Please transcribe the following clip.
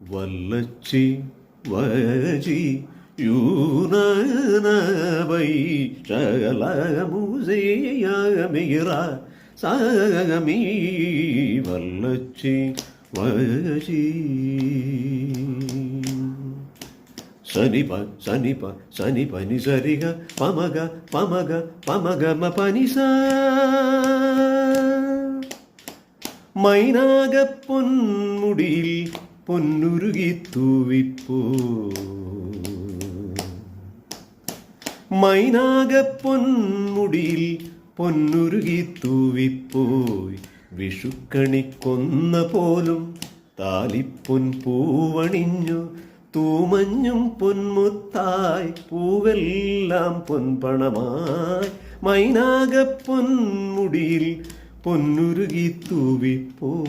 வல்லச்சி வஜி யூனவை சகலமுசையமிரா சகமி வல்லச்சி வஜி. సనిప సనిప సని పని సరిగా పమగ పమగ పమగమ పనిసా மைனாக பொன்முடியில் പൊന്നുരുകി തൂവിപ്പൂ. മൈനാക പൊന്മുടിയിൽ പൊന്നുരുകി തൂവിപ്പോയി. വിഷുക്കണി കൊന്ന പോലും താലിപ്പൊൻ പൂവണിഞ്ഞു. തൂമഞ്ഞും പൊന്മുത്തായി പൂവെല്ലാം പൊൻപണമായി. മൈനാക പൊന്മുടിയിൽ പൊന്നുരുകി തൂവിപ്പോ.